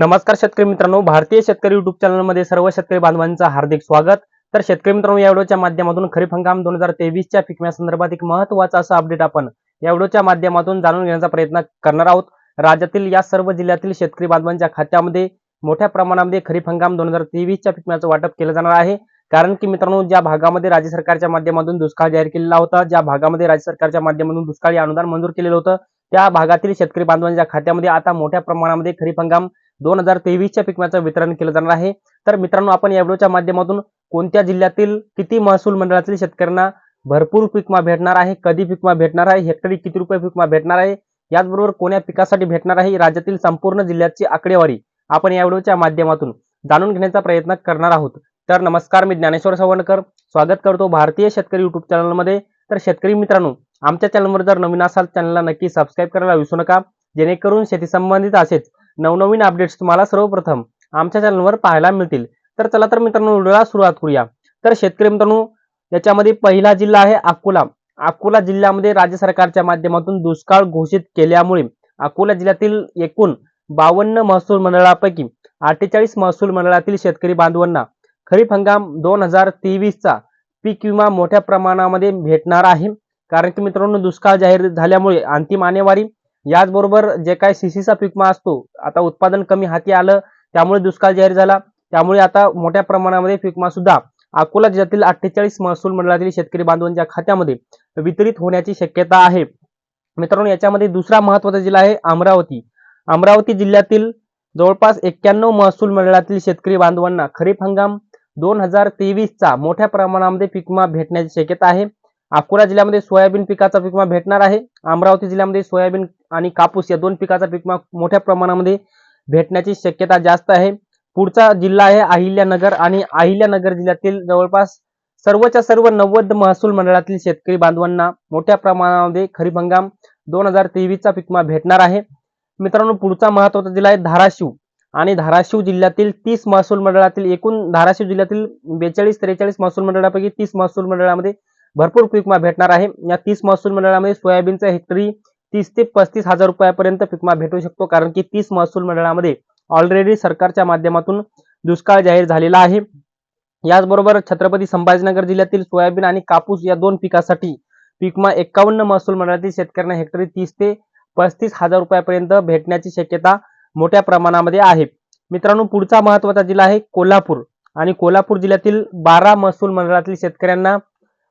नमस्कार शेतकरी मित्रांनो भारतीय शेतकरी युट्यूब चॅनलमध्ये सर्व शेतकरी बांधवांचं हार्दिक स्वागत. तर शेतकरी मित्रांनो या व्हिडिओच्या माध्यमातून खरीप हंगाम दोन हजार तेवीसच्या पिकम्या संदर्भात एक महत्त्वाचा असं अपडेट आपण या व्हिडिओच्या माध्यमातून जाणून घेण्याचा प्रयत्न करणार आहोत. राज्यातील या सर्व जिल्ह्यातील शेतकरी बांधवांच्या खात्यामध्ये मोठ्या प्रमाणामध्ये खरीप हंगाम दोन हजार तेवीसच्या पिकम्याचं वाटप केलं जाणार आहे. कारण की मित्रांनो ज्या भागामध्ये राज्य सरकारच्या माध्यमातून दुष्काळ जाहीर केलेला होता ज्या भागामध्ये राज्य सरकारच्या माध्यमातून दुष्काळी अनुदान मंजूर केलेलं होतं त्या भागातील शेतकरी बांधवांच्या खात्यामध्ये आता मोठ्या प्रमाणामध्ये खरीप हंगाम दोन हजार तेवीसच्या पिकम्याचं वितरण केलं जाणार आहे. तर मित्रांनो आपण या व्हिडिओच्या माध्यमातून कोणत्या जिल्ह्यातील किती महसूल मंडळातील शेतकऱ्यांना भरपूर पिकमा भेटणार आहे कधी पिकमा भेटणार आहे हेक्टरी किती रुपये पिकमा भेटणार आहे याचबरोबर कोण्या पिकासाठी भेटणार आहे राज्यातील संपूर्ण जिल्ह्याची आकडेवारी आपण या व्हिडिओच्या माध्यमातून जाणून घेण्याचा प्रयत्न करणार आहोत. तर नमस्कार मी ज्ञानेश्वर सवणकर. स्वागत करतो भारतीय शेतकरी युट्यूब चॅनलमध्ये. तर शेतकरी मित्रांनो आमच्या चॅनलवर जर नवीन असाल चॅनलला नक्की सबस्क्राईब करायला विसरू नका. जेणेकरून शेती संबंधित असेच नवनवीन अपडेट्स तुम्हाला सर्वप्रथम आमच्या चॅनलवर पाहायला मिळतील. तर चला तर मित्रांनो व्हिडिओला सुरुवात करूया. तर शेतकरी मित्रांनो याच्यामध्ये पहिला जिल्हा आहे अकोला. अकोला जिल्ह्यामध्ये राज्य सरकारच्या माध्यमातून दुष्काळ घोषित केल्यामुळे अकोला जिल्ह्यातील एकूण बावन्न महसूल मंडळापैकी अठ्ठेचाळीस महसूल मंडळातील शेतकरी बांधवांना खरीप हंगाम दोन हजार तेवीसचा पीक विमा मोठ्या प्रमाणामध्ये भेटणार आहे. कारण की मित्रांनो दुष्काळ जाहीर झाल्यामुळे अंतिम आणेवारी याचबरोबर जे काय सीसीचा पिकमा असतो आता उत्पादन कमी हाती आलं त्यामुळे दुष्काळ जाहीर झाला त्यामुळे आता मोठ्या प्रमाणामध्ये पिकमा सुद्धा अकोला जिल्ह्यातील अठ्ठेचाळीस महसूल मंडळातील शेतकरी बांधवांच्या खात्यामध्ये वितरित होण्याची शक्यता आहे. मित्रांनो याच्यामध्ये दुसरा महत्त्वाचा जिल्हा आहे अमरावती. अमरावती जिल्ह्यातील जवळपास एक्क्याण्णव महसूल मंडळातील शेतकरी बांधवांना खरीप हंगाम दोन हजार तेवीसचा मोठ्या प्रमाणामध्ये पिकमा भेटण्याची शक्यता आहे. अकोला जिल्ह्यामध्ये सोयाबीन पिकाचा पिकमा भेटणार आहे. अमरावती जिल्ह्यामध्ये सोयाबीन आणि कापूस या दोन पिकाचा पिकमा मोठ्या प्रमाणामध्ये भेटण्याची शक्यता जास्त आहे. पुढचा जिल्हा आहे अहिल्यानगर आणि अहिल्यानगर जिल्ह्यातील जवळपास सर्वच्या सर्व नव्वद महसूल मंडळातील शेतकरी बांधवांना मोठ्या प्रमाणामध्ये खरीप हंगाम दोन हजार तेवीसचा पिकमा भेटणार आहे. मित्रांनो पुढचा महत्त्वाचा जिल्हा आहे धाराशिव आणि धाराशिव जिल्ह्यातील तीस महसूल मंडळातील एकूण धाराशिव जिल्ह्यातील बेचाळीस त्रेचाळीस महसूल मंडळापैकी तीस महसूल मंडळामध्ये भरपूर पिकमा भेटणार आहे. या तीस महसूल मंडळामध्ये सोयाबीनचा हेक्टरी तीस ते पस्तीस हजार रुपयापर्यंत पिकमा भेटू शकतो. कारण की तीस महसूल मंडळामध्ये ऑलरेडी सरकारच्या माध्यमातून दुष्काळ जाहीर झालेला आहे. याचबरोबर छत्रपती संभाजीनगर जिल्ह्यातील सोयाबीन आणि कापूस या दोन पिकासाठी पिकमा एकावन्न महसूल मंडळातील शेतकऱ्यांना हेक्टरी तीस ते पस्तीस हजार रुपयापर्यंत भेटण्याची शक्यता मोठ्या प्रमाणामध्ये आहे. मित्रांनो पुढचा महत्त्वाचा जिल्हा आहे कोल्हापूर. आणि कोल्हापूर जिल्ह्यातील बारा महसूल मंडळातील शेतकऱ्यांना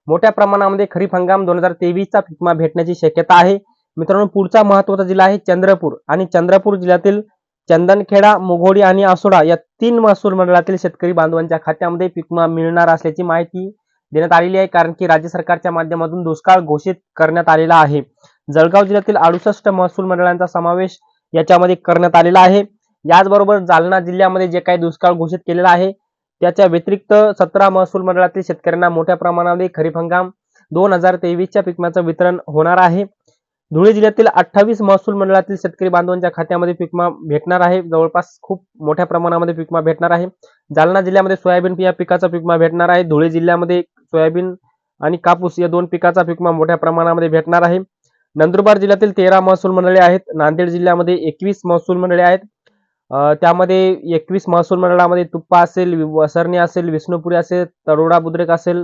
मोठ्या प्रमाणामध्ये खरीप हंगाम दोन हजार तेवीसचा पिकमा भेटण्याची शक्यता आहे. मित्रांनो पुढचा महत्त्वाचा जिल्हा आहे चंद्रपूर आणि चंद्रपूर जिल्ह्यातील चंदनखेडा मुघोडी आणि आसोडा या तीन महसूल मंडळातील शेतकरी बांधवांच्या खात्यामध्ये पिकमा मिळणार असल्याची माहिती देण्यात आलेली आहे कारण की राज्य सरकारच्या माध्यमातून दुष्काळ घोषित करण्यात आलेला आहे. जळगाव जिल्ह्यातील अडुसष्ट महसूल मंडळांचा समावेश याच्यामध्ये करण्यात आलेला आहे. याचबरोबर जालना जिल्ह्यामध्ये जे काही दुष्काळ घोषित केलेला आहे त्याच्या व्यतिरिक्त सतरा महसूल मंडळातील शेतकऱ्यांना मोठ्या प्रमाणामध्ये खरीप हंगाम दोन हजार तेवीसच्या पिकमाचं वितरण होणार आहे. धुळे जिल्ह्यातील अठ्ठावीस महसूल मंडळातील शेतकरी बांधवांच्या खात्यामध्ये पिकमा भेटणार आहे. जवळपास खूप मोठ्या प्रमाणामध्ये पिकमा भेटणार आहे. जालना जिल्ह्यामध्ये सोयाबीन या पिकाचा पिकमा भेटणार आहे. धुळे जिल्ह्यामध्ये सोयाबीन आणि कापूस या दोन पिकाचा पिकमा मोठ्या प्रमाणामध्ये भेटणार आहे. नंदुरबार जिल्ह्यातील तेरा महसूल मंडळे आहेत. नांदेड जिल्ह्यामध्ये एकवीस महसूल मंडळे आहेत. त्यामध्ये एकवीस महसूल मंडळामध्ये तुप्पा असेल वसरणी असेल विष्णुपुरी असेल तरोडा बुद्रेक असेल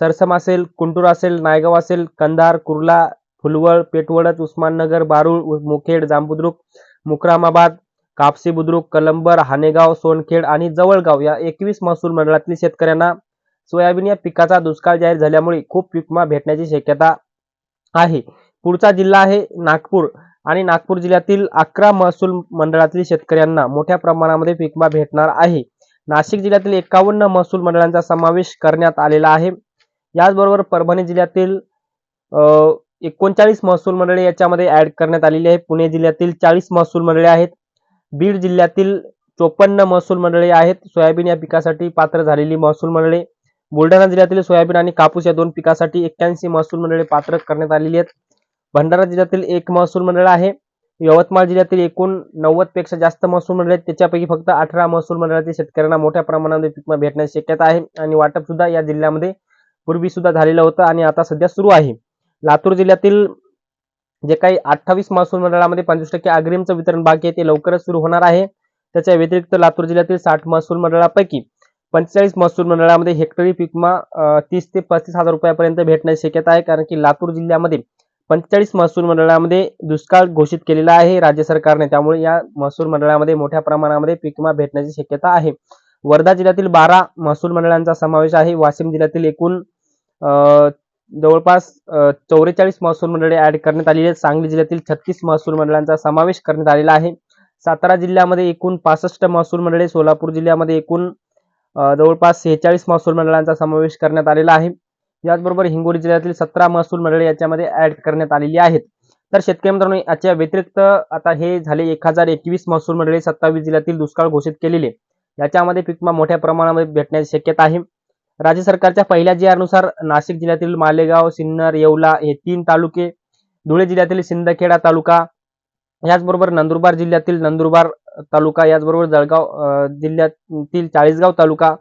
सरसम असेल कुंटूर असेल नायगाव असेल कंधार कुर्ला फुलवळ पेटवडत उस्माननगर बारूळ मुखेड जांबुद्रुक मुक्रामाबाद कापसी बुद्रुक कलंबर हानेगाव सोनखेड आणि जवळगाव या एकवीस महसूल मंडळातील शेतकऱ्यांना सोयाबीन या पिकाचा दुष्काळ जाहीर झाल्यामुळे खूप पिकमा भेटण्याची शक्यता आहे. पुढचा जिल्हा आहे नागपूर. आणि नागपूर जिल्ह्यातील अकरा महसूल मंडळातील शेतकऱ्यांना मोठ्या प्रमाणामध्ये पिकमा भेटणार आहे. नाशिक जिल्ह्यातील एकावन्न महसूल मंडळांचा समावेश करण्यात आलेला आहे. याचबरोबर परभणी जिल्ह्यातील एकोणचाळीस महसूल मंडळे याच्यामध्ये ऍड करण्यात आलेली आहे. पुणे जिल्ह्यातील चाळीस महसूल मंडळे आहेत. बीड जिल्ह्यातील चोपन्न महसूल मंडळे आहेत. सोयाबीन या पिकासाठी पात्र झालेली महसूल मंडळे. बुलढाणा जिल्ह्यातील सोयाबीन आणि कापूस या दोन पिकासाठी एक्क्याऐंशी महसूल मंडळे पात्र करण्यात आलेली आहेत. भंडारा जिल्ह्यातील एक महसूल मंडळ आहे. यवतमाळ जिल्ह्यातील एकूण नव्वदपेक्षा जास्त महसूल मंडळ आहेत. त्याच्यापैकी फक्त अठरा महसूल मंडळातील शेतकऱ्यांना मोठ्या प्रमाणामध्ये पिकमा भेटण्याची शक्यता आहे. आणि वाटप सुद्धा या जिल्ह्यामध्ये पूर्वी सुद्धा झालेलं होतं आणि आता सध्या सुरू आहे. लातूर जिल्ह्यातील जे काही अठ्ठावीस महसूल मंडळामध्ये पंचवीस टक्के अग्रिमचं वितरण बाकी आहे ते लवकरच सुरू होणार आहे. त्याच्या व्यतिरिक्त लातूर जिल्ह्यातील साठ महसूल मंडळापैकी पंचेचाळीस महसूल मंडळामध्ये हेक्टरी पिकमा तीस ते पस्तीस हजार रुपयापर्यंत भेटण्याची शक्यता आहे. कारण की लातूर जिल्ह्यामध्ये पंचेचाळीस महसूल मंडळामध्ये दुष्काळ घोषित केलेला आहे राज्य सरकारने. त्यामुळे या महसूल मंडळामध्ये मोठ्या प्रमाणामध्ये पीक विमा भेटण्याची शक्यता आहे. वर्धा जिल्ह्यातील बारा महसूल मंडळांचा समावेश आहे. वाशिम जिल्ह्यातील एकूण जवळपास चौवेचाळीस महसूल मंडळे ऍड करण्यात आलेली आहेत. सांगली जिल्ह्यातील छत्तीस महसूल मंडळांचा समावेश करण्यात आलेला आहे. सातारा जिल्ह्यामध्ये एकूण पासष्ट महसूल मंडळे सोलापूर जिल्ह्यामध्ये एकूण जवळपास सेहेचाळीस महसूल मंडळांचा समावेश करण्यात आलेला आहे. याचबरोबर हिंगोली जिल्ह्यातील सतरा महसूल मंडळे याच्यामध्ये ऍड करण्यात आलेली आहेत. तर शेतकरी मित्रांनो याच्या व्यतिरिक्त आता हे झाले एक हजार एकवीस महसूल मंडळे सत्तावीस जिल्ह्यातील दुष्काळ घोषित केलेले. याच्यामध्ये पीक मोठ्या प्रमाणामध्ये भेटण्याची शक्यता आहे. राज्य सरकारच्या पहिल्या जी नुसार नाशिक जिल्ह्यातील मालेगाव सिन्नर येवला हे तीन तालुके धुळे जिल्ह्यातील सिंदखेडा तालुका याचबरोबर नंदुरबार जिल्ह्यातील नंदुरबार तालुका याचबरोबर जळगाव जिल्ह्यातील चाळीसगाव तालुका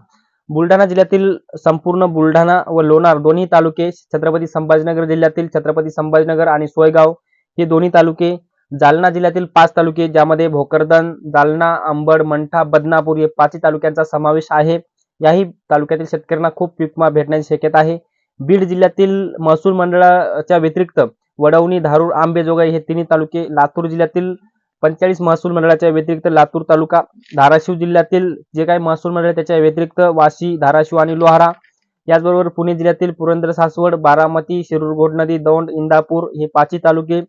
बुलढाणा जिल्ह्यातील संपूर्ण बुलढाणा व लोणार दोन्ही तालुके छत्रपती संभाजीनगर जिल्ह्यातील छत्रपती संभाजीनगर आणि सोयगाव हे दोन्ही तालुके जालना जिल्ह्यातील पाच तालुके ज्यामध्ये भोकरदन जालना अंबड मंठा बदनापूर हे पाचही तालुक्यांचा समावेश आहे. याही तालुक्यातील शेतकऱ्यांना खूप पीक भेटण्याची शक्यता आहे. बीड जिल्ह्यातील महसूल मंडळाच्या व्यतिरिक्त वडवणी धारूर आंबेजोगाई हे तिन्ही तालुके लातूर जिल्ह्यातील पंचेचाळीस महसूल मंडळाच्या व्यतिरिक्त लातूर तालुका धाराशिव जिल्ह्यातील जे काही महसूल मंडळ आहे त्याच्या व्यतिरिक्त वाशी धाराशिव आणि लोहारा. याचबरोबर पुणे जिल्ह्यातील पुरंदर सासवड बारामती शिरूर घोडनदी दौंड इंदापूर हे पाचही तालुके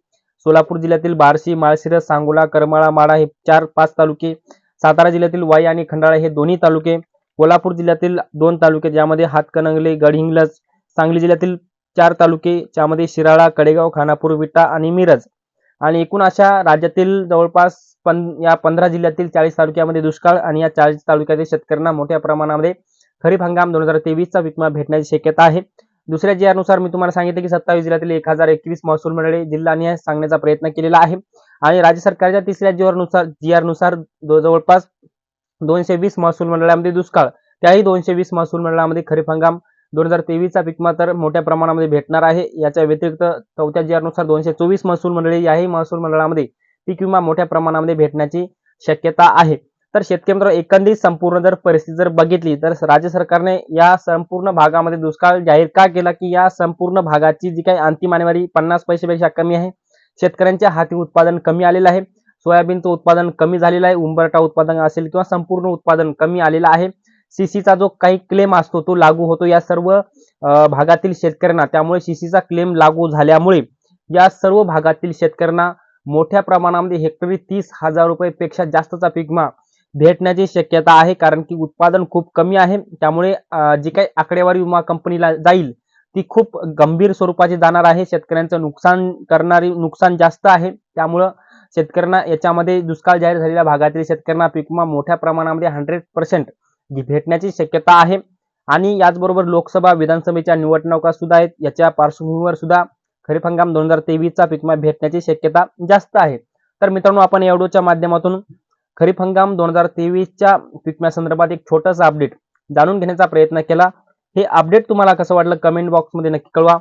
सोलापूर जिल्ह्यातील बार्शी माळशिरस सांगोला करमाळा माडा हे चार पाच तालुके सातारा जिल्ह्यातील वाई आणि खंडाळा हे दोन्ही तालुके कोल्हापूर जिल्ह्यातील दोन तालुके ज्यामध्ये हातकणंगले गडहिंग्लज सांगली जिल्ह्यातील चार तालुके ज्यामध्ये शिराळा कडेगाव खानापूर विटा आणि मिरज. आणि एकूण अशा राज्यातील जवळपास पं या पंधरा जिल्ह्यातील चाळीस तालुक्यामध्ये दुष्काळ आणि या चाळीस तालुक्यातील शेतकऱ्यांना मोठ्या प्रमाणामध्ये खरीप हंगाम दोन हजार तेवीसचा विमा भेटण्याची शक्यता आहे. दुसऱ्या जी नुसार मी तुम्हाला सांगितले की सत्तावीस जिल्ह्यातील एक हजार एकवीस महसूल मंडळे जिल्ह्याने सांगण्याचा प्रयत्न केलेला आहे. आणि राज्य सरकारच्या तिसऱ्या जी नुसार जी नुसार जवळपास दोनशे वीस महसूल मंडळामध्ये दुष्काळ त्याही दोनशे वीस महसूल मंडळामध्ये खरीप हंगाम दोन हजार तेवीसचा पीक तर मोठ्या प्रमाणामध्ये भेटणार आहे. याच्या व्यतिरिक्त चौथ्या जी दोनशे चोवीस महसूल मंडळी याही महसूल मंडळामध्ये पीक विमा मोठ्या प्रमाणामध्ये भेटण्याची शक्यता आहे. तर शेतकरी मित्र एकंदरीत संपूर्ण जर परिस्थिती जर बघितली तर राज्य सरकारने या संपूर्ण भागामध्ये दुष्काळ जाहीर का केला की या संपूर्ण भागाची जी काही अंतिम आणेवारी पन्नास पैशापेक्षा कमी आहे? शेतकऱ्यांच्या हाती उत्पादन कमी आलेलं आहे. सोयाबीनचं उत्पादन कमी झालेलं आहे. उंबरटा उत्पादन असेल किंवा संपूर्ण उत्पादन कमी आलेलं आहे. सीसीचा जो काही क्लेम असतो तो लागू होतो. या सर्व भागातील शेतकऱ्यांना त्यामुळे सीसीचा क्लेम लागू झाल्यामुळे या सर्व भागातील शेतकऱ्यांना मोठ्या प्रमाणामध्ये हेक्टरी तीस हजार रुपयेपेक्षा जास्तचा पिकमा भेटण्याची शक्यता आहे. कारण की उत्पादन खूप कमी आहे. त्यामुळे जी काही आकडेवारी विमा कंपनीला जाईल ती खूप गंभीर स्वरूपाची जाणार आहे. शेतकऱ्यांचं नुकसान करणारी नुकसान जास्त आहे. त्यामुळं शेतकऱ्यांना याच्यामध्ये दुष्काळ जाहीर झालेल्या भागातील शेतकऱ्यांना पिकमा मोठ्या प्रमाणामध्ये हंड्रेड पर्सेंट भेटण्याची शक्यता आहे. आणि याचबरोबर लोकसभा विधानसभेच्या निवडणुका सुद्धा आहेत. याच्या पार्श्वभूमीवर सुद्धा खरीप हंगाम दोन हजार तेवीसचा पिकमा भेटण्याची शक्यता जास्त आहे. तर मित्रांनो आपण या व्हिडिओच्या माध्यमातून खरीप हंगाम दोन हजार तेवीसच्या पिकम्यासंदर्भात संदर्भात एक छोटंसं अपडेट जाणून घेण्याचा प्रयत्न केला. हे अपडेट तुम्हाला कसं वाटलं कमेंट बॉक्समध्ये नक्की कळवा.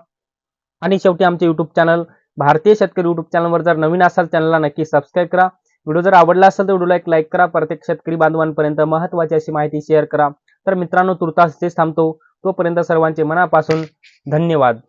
आणि शेवटी आमचे युट्यूब चॅनल भारतीय शेतकरी युट्यूब चॅनलवर जर नवीन असाल चॅनलला नक्की सबस्क्राईब करा. व्हिडिओ जर आवडला असेल तर व्हिडिओला एक लाईक करा. प्रत्येक शेतकरी बांधवांपर्यंत महत्वाची अशी माहिती शेअर करा. तर मित्रांनो तुर्तास इथेच थांबतो. तोपर्यंत सर्वांचे मनापासून धन्यवाद.